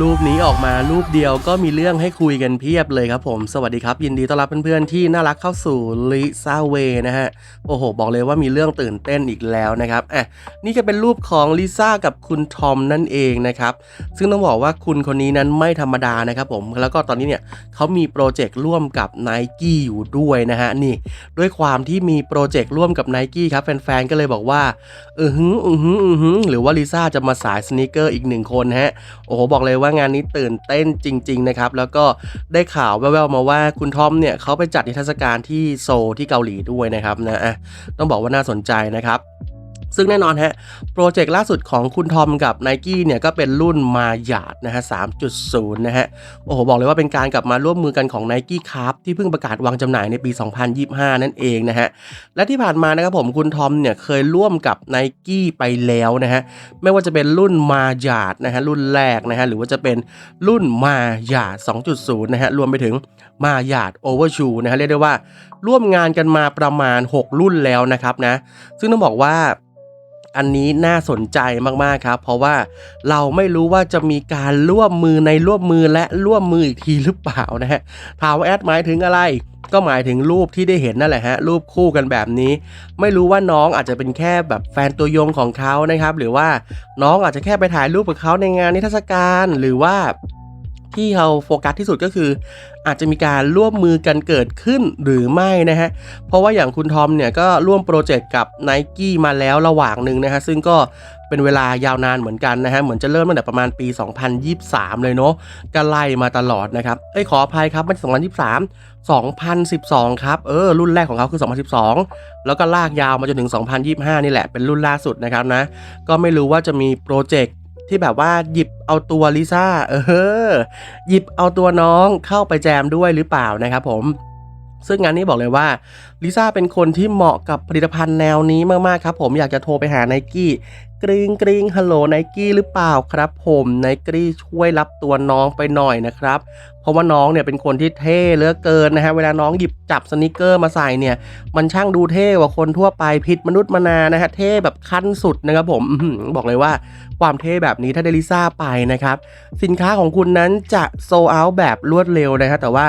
รูปนี้ออกมารูปเดียวก็มีเรื่องให้คุยกันเพียบเลยครับผม สวัสดีครับ ยินดีต้อนรับเพื่อนๆที่น่ารักเข้าสู่ลิซาเวนะฮะ โอ้โห บอกเลยว่ามีเรื่องตื่นเต้นอีกแล้วนะครับอะนี่ก็เป็นรูปของลิซ่ากับคุณทอมนั่นเองนะครับ ซึ่งต้องบอกว่าคุณคนนี้นั้นไม่ธรรมดานะครับผมแล้วก็ตอนนี้เนี่ยเขามีโปรเจกต์ร่วมกับ n i กี้อยู่ด้วยนะฮะนี่ ด้วยความที่มีโปรเจกต์ร่วมกับ n i กี้ครับแฟนๆก็เลยบอกว่าเออหืออือหืออือหือหรือว่าลิซ่าจะมาสายสนิเกอร์อีกหนึ่งคนฮะโอ้โหบอกเลยว่างานนี้ตื่นเต้นจริง ๆ นะครับ แล้วก็ได้ข่าวแว่วๆมาว่าคุณทอมเนี่ยเขาไปจัดนิทรรศการที่โซลที่เกาหลีด้วยนะครับนะอะต้องบอกว่าน่าสนใจนะครับ ซึ่งแน่นอนฮะโปรเจกต์ล่าสุดของคุณทอมกับ n i กี้เนี่ยก็เป็นรุ่นมาหยาดนะฮะ 3.0 นะฮะ โอ้โห บอกเลยว่าเป็นการกลับมาร่วมมือกันของ n i กี้ครับที่เพิ่งประกาศวางจำหน่ายในปี 2025 นั่นเองนะฮะ และที่ผ่านมานะครับผมคุณทอมเนี่ยเคยร่วมกับ n i กี้ไปแล้วนะฮะ ไม่ว่าจะเป็นรุ่นมาหยาดนะฮะรุ่นแรกนะฮะหรือว่าจะเป็นรุ่นมาหยาด 2.0 นะฮะรวมไปถึงมาหยาดโอเวอร์ชูนะฮะเรียกได้ว่าร่วมงานกันมาประมาณ 6 รุ่นแล้วนะครับนะซึ่งต้องบอกว่า อันนี้น่าสนใจมากๆครับ เพราะว่าเราไม่รู้ว่าจะมีการร่วมมือในร่วมมือและร่วมมืออีกทีหรือเปล่านะฮะถามว่าแอดหมายถึงอะไรก็หมายถึงรูปที่ได้เห็นนั่นแหละฮะรูปคู่กันแบบนี้ ไม่รู้ว่าน้องอาจจะเป็นแค่แบบแฟนตัวยงของเขานะครับ หรือว่าน้องอาจจะแค่ไปถ่ายรูปกับเขาในงานนิทรรศการ หรือว่า ที่เราโฟกัสที่สุดก็คือ อาจจะมีการร่วมมือกันเกิดขึ้นหรือไม่นะฮะ เพราะว่าอย่างคุณทอมเนี่ยก็ร่วมโปรเจกต์กับ n i กี้มาแล้วระหว่างหนึ่งนะฮะ ซึ่งก็เป็นเวลายาวนานเหมือนกันนะฮะ เหมือนจะเริ่มตั้งแต่ประมาณปี 2023 เลยเนาะก็ไล่มาตลอดนะครับ เอ้ยขออภัยครับไม่ใช่2023 2012 ครับ เออ รุ่นแรกของเขาคือ 2012 แล้วก็ลากยาวมาจนถึง 2025 นี่แหละ เป็นรุ่นล่าสุดนะครับนะ ก็ไม่รู้ว่าจะมีโปรเจกต์ ที่แบบว่าหยิบเอาตัวลิซ่าเออหยิบเอาตัวน้องเข้าไปแจมด้วยหรือเปล่านะครับผม ซึ่งงานนี้บอกเลยว่าลิซ่าเป็นคนที่เหมาะกับผลิตภัณฑ์แนวนี้มากๆครับผมอยากจะโทรไปหาไนกี้กริงกริงฮัลโหลไนกี้หรือเปล่าครับ ผมไนกี้ช่วยรับตัวน้องไปหน่อยนะครับ เพราะว่าน้องเนี่ยเป็นคนที่เท่เหลือเกินนะฮะเวลาน้องหยิบจับสนิเกอร์มาใส่เนี่ย มันช่างดูเท่กว่าคนทั่วไปผิดมนุษย์มนานะฮะเท่แบบขั้นสุดนะครับผมบอกเลยว่าความเท่แบบนี้ถ้าได้ลิซ่าไปนะครับ สินค้าของคุณนั้นจะโซเอาแบบรวดเร็วนะครับแต่ว่า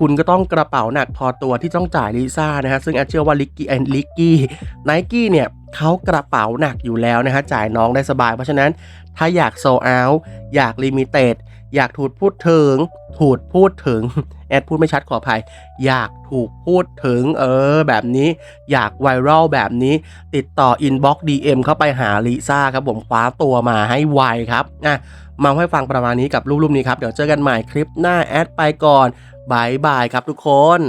คุณก็ต้องกระเป๋าหนักพอตัวที่ต้องจ่ายลิซ่านะฮะซึ่งแอดเชื่อว่าลิกกี้แอนลิกกี้ไนกี้เนี่ยเขากระเป๋าหนักอยู่แล้วนะฮะจ่ายน้องได้สบาย เพราะฉะนั้นถ้าอยากโซเอาอยากลิมิเต็ดอยากถูกพูดถึง ถูกพูดถึง แอดพูดไม่ชัดขออภัย อยากถูกพูดถึง เออ แบบนี้ อยากไวรัลแบบนี้ ติดต่อ Inbox DM เข้าไปหาลิซ่าครับผมคว้าตัวมาให้ไวครับอะ มาให้ฟังประมาณนี้กับรูปๆนี้ครับ เดี๋ยวเจอกันใหม่คลิปหน้าแอดไปก่อนบายบายครับทุกคน